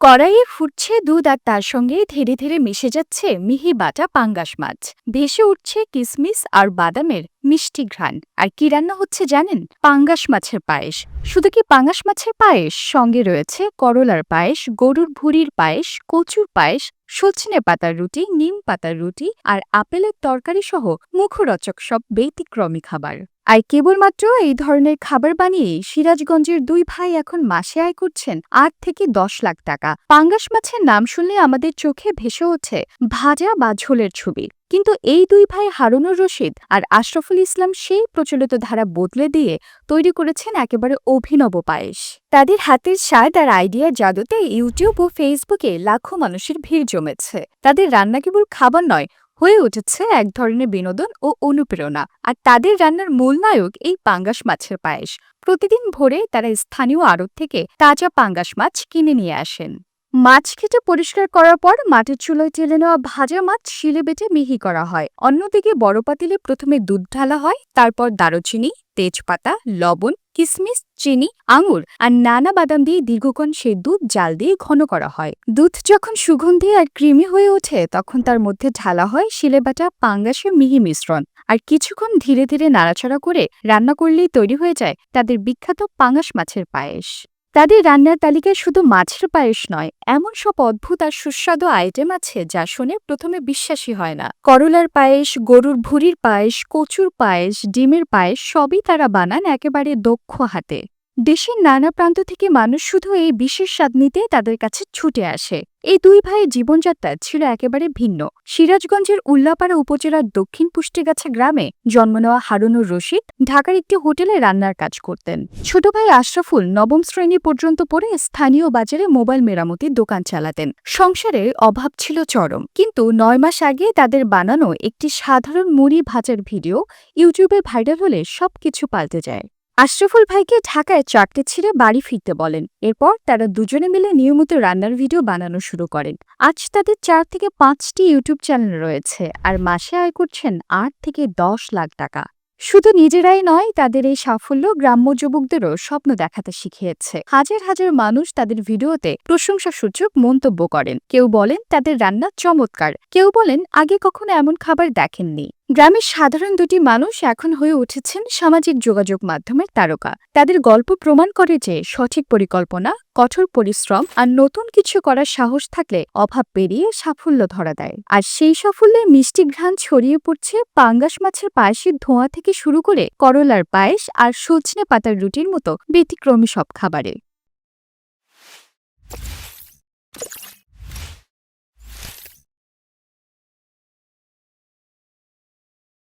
কড়াইয়ে ফুটছে দুধ আর তার সঙ্গে ধীরে ধীরে মিশে যাচ্ছে মিহি বাটা পাঙ্গাস মাছ। ভেসে উঠছে কিসমিস আর বাদামের মিষ্টি ঘ্রাণ। আর কি রান্না হচ্ছে জানেন? পাঙ্গাস মাছের পায়েস। শুধু কি পাঙ্গাস মাছের পায়েস? সঙ্গে রয়েছে করলার পায়েস, গরুর ভুঁড়ির পায়েস, কচুর পায়েস, সজনে পাতার রুটি, নিম পাতার রুটি আর আপেলের তরকারি সহ মুখরোচক সব ব্যতিক্রমী খাবার। আর কেবলমাত্র এই ধরনের খাবার বানিয়ে সিরাজগঞ্জের দুই ভাই এখন মাসে আয় করছেন আট থেকে দশ লাখ টাকা। পাঙ্গাস মাছের নাম শুনলে আমাদের চোখে ভেসে ওঠে ভাজা বা ঝোলের ছবি। কিন্তু এই দুই ভাই হারুনুর রশিদ আর আশরাফুল ইসলাম সেই প্রচলিত ধারা বদলে দিয়ে তৈরি করেছেন একেবারে অভিনব পায়েস। তাদের হাতের স্বাদ আর আইডিয়ার জাদুতে ইউটিউব ও ফেসবুকে লাখো মানুষের ভিড় জমেছে। তাদের রান্না কেবল খাবার নয় হয়ে উঠেছে এক ধরনের বিনোদন ও অনুপ্রেরণা। আর তাদের রান্নার মূল নায়ক এই পাঙ্গাস মাছের পায়েস। প্রতিদিন ভোরে তারা স্থানীয় আড়ত থেকে তাজা পাঙ্গাস মাছ কিনে নিয়ে আসেন। মাছ কেটে পরিষ্কার করার পর মাটির চুলোয় টেলে নেওয়া ভাজা মাছ শিলে বেটে মিহি করা হয়। অন্যদিকে বড় পাতিলে প্রথমে দুধ ঢালা হয়, তারপর দারুচিনি, তেজপাতা, লবণ, কিসমিস, চিনি, আঙুর আর নানা বাদাম দিয়ে দীর্ঘক্ষণ সেই দুধ জাল দিয়ে ঘন করা হয়। দুধ যখন সুগন্ধি আর ক্রিমি হয়ে ওঠে, তখন তার মধ্যে ঢালা হয় শিলেবাটা পাঙ্গাসের মিহি মিশ্রণ। আর কিছুক্ষণ ধীরে ধীরে নাড়াচাড়া করে রান্না করলেই তৈরি হয়ে যায় তাদের বিখ্যাত পাঙ্গাস মাছের পায়েস। তাদের রান্নার তালিকায় শুধু মাছের পায়েস নয়, এমন সব অদ্ভুত আর সুস্বাদু আইটেম আছে যা শুনে প্রথমে বিশ্বাসই হয় না। করলার পায়েস, গরুর ভুঁড়ির পায়েস, কচুর পায়েস, ডিমের পায়েস সবই তারা বানান একেবারে দক্ষ হাতে। দেশের নানা প্রান্ত থেকে মানুষ শুধু এই বিশেষ স্বাদ নিতে তাদের কাছে ছুটে আসে। এই দুই ভাইয়ের জীবনযাত্রা ছিল একেবারে ভিন্ন। সিরাজগঞ্জের উল্লাপাড়া উপজেলার দক্ষিণ পুষ্টিগাছা গ্রামে জন্ম নেওয়া হারুনুর রশিদ ঢাকার একটি হোটেলে রান্নার কাজ করতেন। ছোট ভাই আশরাফুল নবম শ্রেণি পর্যন্ত পড়ে স্থানীয় বাজারে মোবাইল মেরামতির দোকান চালাতেন। সংসারে অভাব ছিল চরম। কিন্তু নয় মাস আগে তাদের বানানো একটি সাধারণ মুড়ি ভাজার ভিডিও ইউটিউবে ভাইরাল হলে সবকিছু পাল্টে যায়। আশরাফুল ভাইকে ঢাকায় চারটে ছিঁড়ে বাড়ি ফিরতে বলেন। এরপর তারা দুজনে মিলে নিয়মিত রান্নার ভিডিও বানানো শুরু করেন। আজ তাদের চার থেকে পাঁচটি ইউটিউব চ্যানেল রয়েছে আর মাসে আয় করছেন আট থেকে দশ লাখ টাকা। শুধু নিজেরাই নয়, তাদের এই সাফল্য গ্রাম্য যুবকদেরও স্বপ্ন দেখাতে শিখিয়েছে। হাজার হাজার মানুষ তাদের ভিডিওতে প্রশংসাসূচক মন্তব্য করেন। কেউ বলেন, তাদের রান্না চমৎকার। কেউ বলেন, আগে কখনো এমন খাবার দেখেননি। গ্রামের সাধারণ দুটি মানুষ এখন হয়ে উঠেছেন সামাজিক যোগাযোগ মাধ্যমের তারকা। তাদের গল্প প্রমাণ করে যে সঠিক পরিকল্পনা, কঠোর পরিশ্রম আর নতুন কিছু করার সাহস থাকলে অভাব পেরিয়ে সাফল্য ধরা দেয়। আর সেই সাফল্যের মিষ্টি ঘ্রাণ ছড়িয়ে পড়ছে পাঙ্গাস মাছের পায়েসের ধোঁয়া থেকে শুরু করে করলার পায়েস আর সজনে পাতার রুটির মতো ব্যতিক্রমী সব খাবারে।